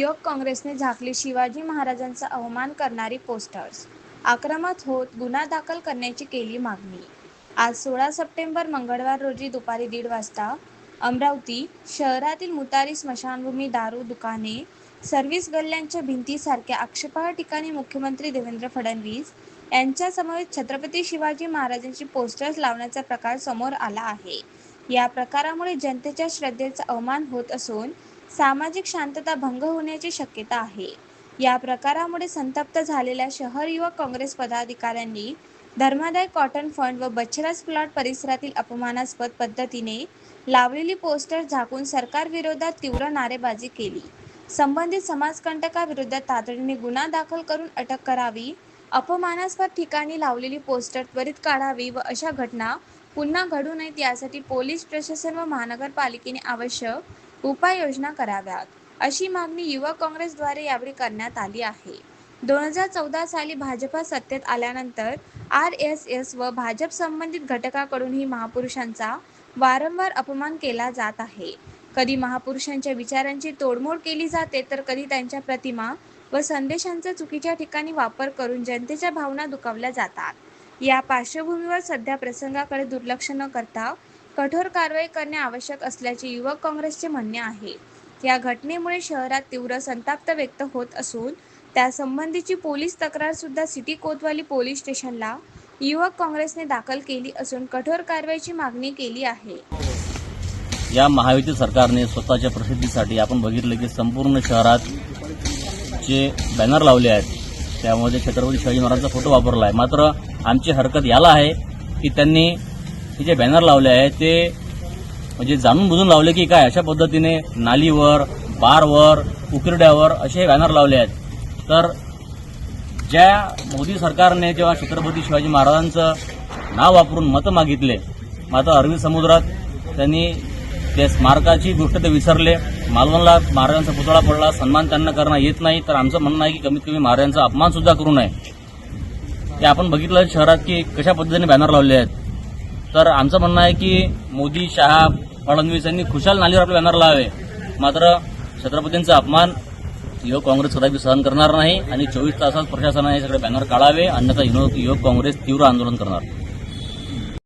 काँग्रेसने झाकली शिवाजी महाराजांचा अवमान करणारी पोस्टर्स आक्रमक होत गुन्हा दाखल करण्याची केली मागणी. आज सोळा सप्टेंबर मंगळवार रोजी दुपारी दीड वाजता अमरावती शहरातील मुतारी स्मशानभूमी दारू दुकाने सर्व्हिस गल्ल्यांच्या भिंतीसारख्या आक्षेपार्ह ठिकाणी मुख्यमंत्री देवेंद्र फडणवीस यांच्यासमवेत छत्रपती शिवाजी महाराजांची पोस्टर्स लावण्याचा प्रकार समोर आला आहे. या प्रकारामुळे जनतेच्या श्रद्धेचा अवमान होत असून सामाजिक शांतता भंग होण्याची शक्यता आहे. या प्रकारामुळे संतप्त झालेल्या शहर युवक काँग्रेस पदाधिकाऱ्यांनी धर्मादाय कॉटन फंड व बछरस प्लॉट परिसरातील अपमानास्पद पद्धतीने लावलेली पोस्टर झाकून सरकारविरोधात तीव्र नारेबाजी केली. संबंधित समाजकंटकाविरुद्ध तातडीने गुन्हा दाखल करून अटक करावी अपमानास्पद ठिकाणी लावलेली पोस्टर त्वरित काढावी व अशा घटना पुन्हा घडू नयेत यासाठी पोलीस प्रशासन व महानगरपालिकेने आवश्यक उपाययोजना कराव्यात. अशी मागणी युवक काँग्रेसद्वारे यावेळी करण्यात आली आहे. दोन हजार चौदा साली भाजपा सत्तेत आल्यानंतर आर एस एस व भाजप संबंधित घटकाकडूनही महापुरुषांचा वारंवार अपमान केला जात आहे. कधी महापुरुषांच्या विचारांची तोडमोड केली जाते तर कधी त्यांच्या प्रतिमा व संदेशांचा चुकीच्या ठिकाणी वापर करून जनतेच्या भावना दुखावल्या जातात. या पार्श्वभूमीवर सध्या प्रसंगाकडे दुर्लक्ष न करता कठोर कारवाई करणे आवश्यक असल्याचे युवक काँग्रेसचे म्हणणे आहे. या घटनेमुळे शहरात तीव्र संताप्त व्यक्त होत असून त्यासंबंधीची पोलीस तक्रार सुद्धा सिटी कोतवाली पोलीस स्टेशनला युवक काँग्रेसने दाखल केली असून कठोर कारवाईची मागणी केली आहे. या महायुती सरकारने स्वतःच्या प्रसिद्धीसाठी आपण बघितलं की संपूर्ण शहरात जे बॅनर लावले आहेत त्यामध्ये छत्रपती शिवाजी महाराजांचा फोटो वापरला आहे. मात्र आमची हरकत याला आहे की त्यांनी हे जे बॅनर लावले आहेत ते म्हणजे जाणून बुजून लावले की काय अशा पद्धतीने नालीवर बारवर उकिरड्यावर असे बॅनर लावले आहेत. तर ज्या मोदी सरकारने जेव्हा छत्रपती शिवाजी महाराजांचं नाव वापरून मतं मागितले मात्र अरबी समुद्रात त्यांनी त्या स्मारकाची गोष्ट ते विसरले. मालवणला महाराजांचा पुतळा पडला सन्मान त्यांना करणं येत नाही. तर आमचं म्हणणं आहे की कमीत कमी महाराजांचा अपमान सुद्धा करू नये. ते आपण बघितलं शहरात की कशा पद्धतीने बॅनर लावले आहेत. तर आमचं म्हणणं आहे की मोदी शहा फडणवीस यांनी खुशाल नालीवर आपले बॅनर लावावे. मात्र छत्रपतींचा अपमान युवक काँग्रेस कदापि सहन करणार नाही आणि चोवीस तासात प्रशासनाने सगळे बॅनर काढावे अन्यथा युवक काँग्रेस तीव्र आंदोलन करणार.